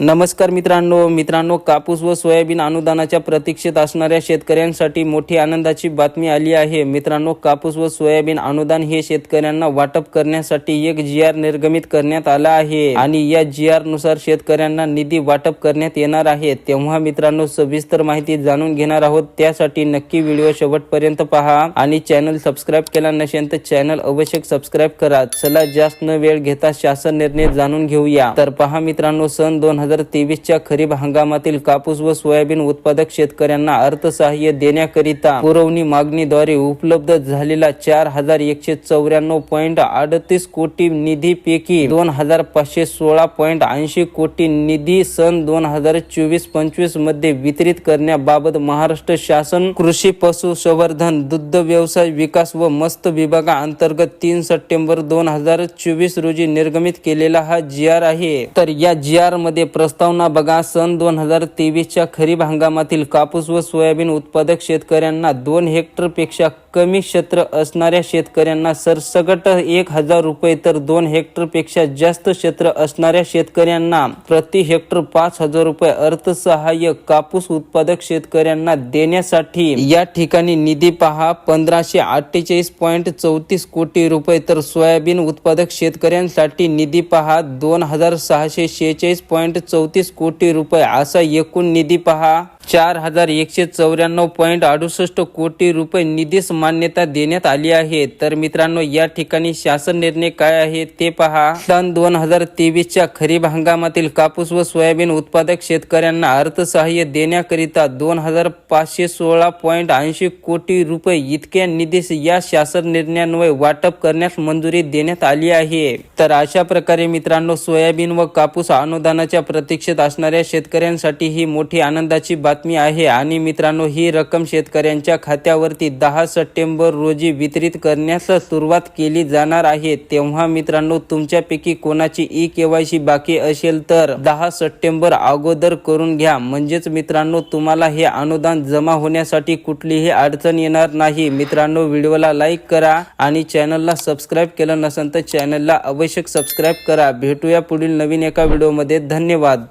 नमस्कार मित्रांनो मित्रांनो कापूस व सोयाबीन अनुदानाच्या प्रतीक्षेत असणाऱ्या शेतकऱ्यांसाठी मोठी आनंदाची बातमी आली आहे. मित्रांनो कापूस व सोयाबीन अनुदान हे शेतकऱ्यांना वाटप करण्यासाठी एक जी आर निर्गमित करण्यात आला आहे आणि या जी आरनुसार शेतकऱ्यांना निधी वाटप करण्यात येणार आहे. तेव्हा मित्रांनो सविस्तर माहिती जाणून घेणार आहोत. त्यासाठी नक्की व्हिडिओ शेवटपर्यंत पहा आणि चॅनल सबस्क्राईब केला नसेल तर चॅनल अवश्य सबस्क्राईब करा. चला जास्त न वेळ घेता शासन निर्णय जाणून घेऊया. तर पहा मित्रांनो सन दोन हजार तेवीसच्या खरीप हंगामातील कापूस व सोयाबीन उत्पादक शेतकऱ्यांना अर्थसहाय्य देण्याकरिता पुरवणी मागणीद्वारे उपलब्ध झालेला चार हजार एकशे चौऱ्याण्णव पॉईंट अडतीस कोटी निधीपैकी दोन हजार पाचशे सोळा पॉईंट ऐंशी कोटी निधी सन दोन हजार चोवीस पंचवीसमध्ये वितरित करण्याबाबत महाराष्ट्र शासन कृषी पशुसंवर्धन दुग्ध व्यवसाय विकास व मस्त विभागाअंतर्गत तीन सप्टेंबर दोन हजार चोवीस रोजी निर्गमित केलेला हा जी आर आहे. तर या जी आरमध्ये प्रस्तावना बघा. सन दोन हजार तेवीसच्या खरीप हंगामातील कापूस व सोयाबीन उत्पादक शेतकऱ्यांना दोन हेक्टरपेक्षा कमी क्षेत्र असणाऱ्या शेतकऱ्यांना सरसगट एक हजार रुपये तर दोन हेक्टरपेक्षा जास्त क्षेत्र असणाऱ्या शेतकऱ्यांना प्रति हेक्टर पाच हजार रुपये अर्थसहाय्य कापूस उत्पादक शेतकऱ्यांना देण्यासाठी या ठिकाणी निधी पहा. पंधराशे अठ्ठेचाळीस पॉईंट चौतीस कोटी रुपये तर सोयाबीन उत्पादक शेतकऱ्यांसाठी निधी पहा. दोन हजार सहाशे शेहेचाळीस पॉईंट चौतीस कोटी रुपये असा एकूण निधी पहा. चार हजार एकशे चौऱ्याण्णव पॉईंट अडुसष्ट कोटी रुपये निधीस मान्यता देण्यात आली आहे. तर मित्रांनो या ठिकाणी शासन निर्णय काय आहे ते पहा. सन दोन हजार तेवीसच्या खरीप हंगामातील कापूस व सोयाबीन उत्पादक शेतकऱ्यांना अर्थसहाय्य देण्याकरिता दोन हजार पाचशे सोळा पॉईंट ऐंशी कोटी रुपये इतक्या निधीस या शासन निर्णयान्वये वाटप करण्यास मंजुरी देण्यात आली आहे. तर अशा प्रकारे मित्रांनो सोयाबीन व कापूस अनुदानाच्या प्रतीक्षेत असणाऱ्या शेतकऱ्यांसाठी ही मोठी आनंदाची बातमी आहे. आणि मित्रांनो ही रक्कम शेतकऱ्यांच्या खात्यावरती दहा सप्टेंबर रोजी वितरित करण्यास सुरुवात केली जाणार आहे. तेव्हा मित्रांनो तुमच्यापैकी कोणाची ई केवायसी बाकी असेल तर दहा सप्टेंबर अगोदर करून घ्या. म्हणजेच मित्रांनो तुम्हाला हे अनुदान जमा होण्यासाठी कुठलीही अडचण येणार नाही. मित्रांनो व्हिडिओला लाईक करा आणि चॅनलला सबस्क्राईब केलं नसेल तर चॅनलला आवश्यक सबस्क्राईब करा. भेटूया पुढील नवीन एका व्हिडिओमध्ये. धन्यवाद.